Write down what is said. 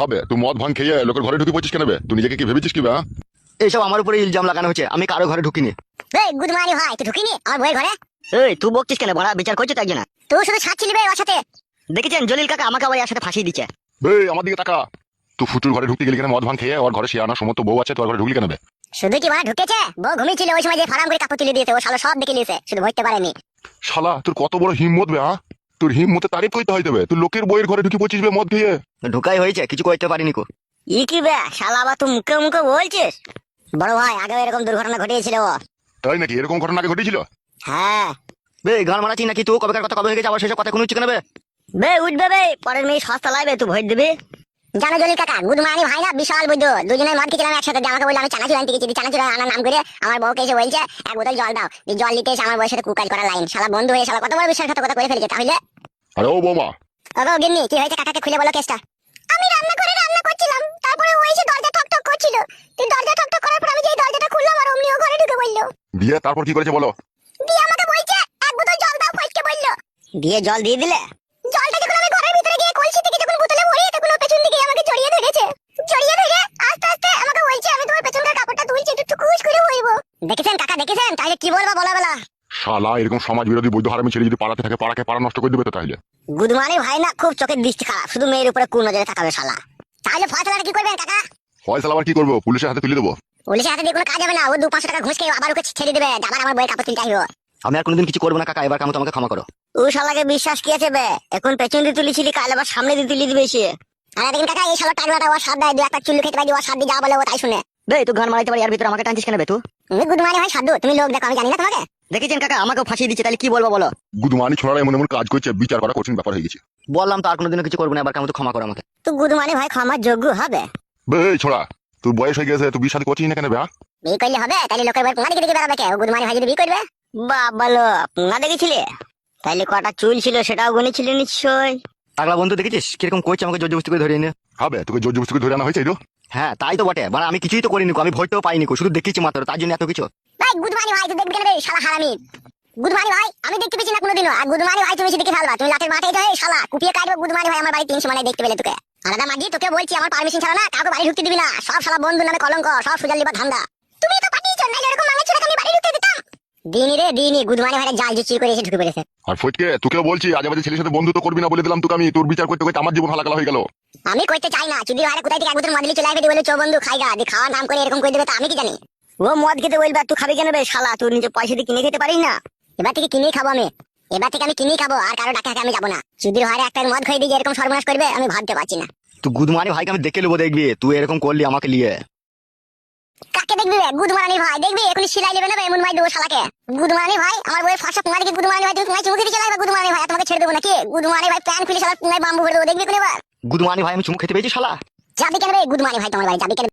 হবে তুই মদ ভাঙ খেয়ে লোকের ঘরে ঢুকে পড়ছিস কেন বে? তুই নিজেকে কি ভেবেছিস কি বে হ্যাঁ? এইসব আমার উপরে ইলজাম লাগানো হচ্ছে আমি কারও ঘরে ঢুকিনি। এই গুদমানি ভাই তুই ঢুকিনি? আমার বইয়ের ঘরে? এই তুই বকছিস কেন বড়া? বিচার করছ তো একজনা? তুই শুধু ছাড়ছিলি বে ওর সাথে। দেখেছেন জলিল কাকা আমাকে আবার এর সাথে ফাঁসিয়ে দিচ্ছে। বে আমার দিকে তাকা। তুই ফুটুর ঘরে ঢুকতে গেলি কেন? মদ ভাঙ খেয়ে ওর ঘরে শিয়ানা সমস্ত বউ আছে তোর ঘরে ঢুকলি কেন বে? শুধু কি মানে ঢুকেছে? বউ ঘুমিয়েছিল ওই সময় যে ফারাম করে কাপড় তুলে দিয়েছে ও শালা সব দেখে নিয়েছে শুধু ভরতে পারেনি। শালা তোর কত বড় হিম্মত বে হ্যাঁ? তোর হিম্মতে তারিফ করতে হইতে হবে তুই লোকের বইয়ের ঘরে ঢুকে পড়ছিস বে মদ খেয়ে ঢুকাই হয়েছে কিছু করতে পারিনি কো। ই কি বে শালা আবার তুই মুখে মুখে বলছিস? বড় ভাই আগে এরকম দুর্ঘটনা ঘটিয়েছিল ও। তাই নাকি? এরকম ঘটনা আগে ঘটেছিল হ্যাঁ। বে গান মারাচ্ছি নাকি তুই? কবেকার কথা কবে হয়ে গেছে? আবার সেসব কথা কোনো হচ্ছে কেন বে বে উঠবে বে পরের মেয়ে সস্তা লাগবে তুই ভোট দিবি। জানো জলি কাকা গুদমানি ভাই না? বিশাল বুঝ দুজনে মদ খেয়েছিলাম একসাথে। আমাকে বলল আমি চানাচুর আনতে গেছি চানাচুর আনার নাম করে আমার বউকে এসে বলছে এক বোতল জল দাও। জল দিতে এসে আমার বউয়ের সাথে কুকাজ করা লাইন শালা বন্ধু হয়ে শালা কত বড় বিশ্বাসঘাতকতা করে ফেলেছে তাহলে? আরে ও বৌমা। ওগো গিন্নি কি হয়েছে? কাকাকে খুলে বলো কেসটা। আমি রান্না করে রান্না করছিলাম তারপরে ও এসে দরজা ঠক ঠক করছিল। তুই দরজা ঠক ঠক করার পর আমি যেই দরজাটা খুললাম আর অমনি ও ঘরে ঢুকে বলল দিয়ে তারপর কি করেছে বলো? দিয়ে আমাকে বলছে এক বোতল জল দাও ফসকে বলল দিয়ে জল দিয়ে দিলে? জলটা যখন আমি ঘরের ভিতরে গিয়ে কলসি থেকে যখন বোতলে ভরি তখন ও পেছন দিকে আমাকে জড়িয়ে ধরেছে। জড়িয়ে ধরে আস্তে আস্তে আমাকে বলছে আমি তোমার পেছনকার কাপড়টা তুলছি একটু টুকুস করে বলব দেখেছেন কাকা দেখেছেন? তাহলে কি বলব বলা বেলা। শালা এরকম সমাজ বিরোধী বৈধ হারামি ছেলে যদি পাড়াতে থাকে পাড়াকে পাড়া নষ্ট করে দেবে তো তাহলে গুদমানি ভাই না খুব চোখের দৃষ্টি খারাপ। শুধু মেয়ের উপরে কোন নজরে তাকাবে শালা? তাহলে ফয়সালাটা কি করবেন কাকা? ফয়সালা আবার কি করব? পুলিশের হাতে তুলে দেবো? পুলিশের হাতে দিয়ে কোনো কাজ হবে না। ও দু পাঁচশো টাকা ঘুষ খেয়ে আবার ওকে ছেড়ে দেবে। আবার আমার বইয়ের কাপড় কিনতে আসব। আমি আর কোনোদিন কিছু করব না কাকা। এবার কাম তোমাকে ক্ষমা করো। ও শালাকে বিশ্বাস কি আছে বে? এখন পেছন দিয়ে তুলেছিলি কাল আবার সামনে দিয়ে তুলে দিবে সে। আরে দেখেন কাকা এই শালা টাকলাটা ওর সাত দেয় দু একটা চুল্লু খেতে পাই ওর সাত দিয়ে যা বলে ও তাই শুনে। বে তুই গান মারাইতে পারি আর ভিতরে আমাকে টানছিস কেন বে তুই তুমি গুদমানি ভাই সাধু তুমি লোক দেখো আমি জানি না তোমাকে। দেখেছেন কাকা আমাকেও ফাঁসিয়ে দিচ্ছে তাহলে কি বলব বলো? গুদমানি ছোড়ারা এমন এমন কাজ করছে বিচার করা কঠিন ব্যাপার হয়ে গেছে। বললাম তো আর কোনোদিনও কিছু করব না এবার কাম ক্ষমা করো আমাকে। তুই গুদমানি ভাই ক্ষমার যোগ্য হবে। বে এই ছোড়া তোর বয়স হয়ে গেছে তুই বিয়ে শাদী করছিস না কেন বে? বিয়ে করলে হবে তাহলে লোকের বই পুঙ্গা দিকে দিকে বেড়াবে কে? গুদমানি ভাই যদি বিয়ে করবে? বাবালো পুঙ্গা দেখেছিলে? তাহলে কটা চুল ছিল সেটাও গুনেছিলে নিশ্চয়। পাগলা বন্ধু দেখেছিস? কীরকম করছে আমাকে জোর জবস্তি করে ধরে এনে? হবে তোকে জোর জবস্তি করে ধরে আনা হয়েছে তো? হ্যাঁ তাই তো বটে। মানে আমি কিছুই তো করিনি আমি ভোটটাও পাইনি শুধু দেখেছি মাত্র, তার জন্য এত কিছু। ভাই, গুড মর্নিং, ভাই দেখবি কেন শালা হারামি। গুড মর্নিং, ভাই, আমি দেখতে পেয়েছি না কোনোদিনও। আর গুড মর্নিং, ভাই, তুমি দেখে ফেলবা তুমি লাঠের মাঠে যাই শালা, কুপিয়ে কাটবে মর্নিং, ভাই, আমার বাড়ি তিন সময় দেখতে পেলে তোকে। আলাদা মাঝি তোকে বলছি, আমার পারমিশন ছাড়া না, কাউকে বাড়ি ঢুকতে দিবি না। সব শালা বন্ধু নামে কলঙ্ক, সব সুজাল লিবা ধান্দা। দিতাম দিনি রে দিনি গুদমানি ভাই জাল করে এসে ঢুকে পড়েছে। আর ফটকে তোকেও বলছি আজে বাজে ছেলের সাথে বন্ধুত্ব করবি না বলে দিলাম তোকে আমি। তোর বিচার করতে করতে আমার জীবন হালাকালা হয়ে গেল। আমি করতে চাই না। কোথায় থেকে মদলি চলে আসবে বলে চো বন্ধু খাইগা দিয়ে খাওয়ার নাম করে এরকম দেবে তা আমি কি জানি? ও মদ খেতে বলবে তুই খাবি কেন বে শালা? তুই নিজে পয়সা দিয়ে কিনে খেতে পারিস না? এবার থেকে কিনেই খাব আমি। এবার থেকে আমি কিনেই খাব আর কারও ডাকা আমি যাব না। যদি হয় একটা মদ খাই দিয়ে এরকম সর্বনাশ করবে আমি ভাবতে পারছি না। তুই গুদমানি ভাইকে আমি দেখে নেব দেখবি তুই এরকম করলি আমাকে নিয়ে। কাকে দেখবি রে? গুদমারানি ভাই দেখবি? এখন সিলাই নেবে না এমন ভাই দেবো শালাকে। গুদমানি ভাই আমার বইয়ের ফাঁসা পুঙ্গা দেখি গুদমানি ভাই? তুমি পুঙ্গাই চুমুকে দিয়ে চালাবে গুদমারানি ভাই? তোমাকে ছেড়ে দেবো নাকি? গুদমানি ভাই প্যান খুলে শালা পুঙ্গাই বাম্বু ভরে দেবো দেখবি কোন এবার? গুদমানি ভাই আমি চুমু খেতে পেয়েছি শালা? যাবি কেন রে? গুদমানি ভাই তোমার বাড়ি যাবি কেন?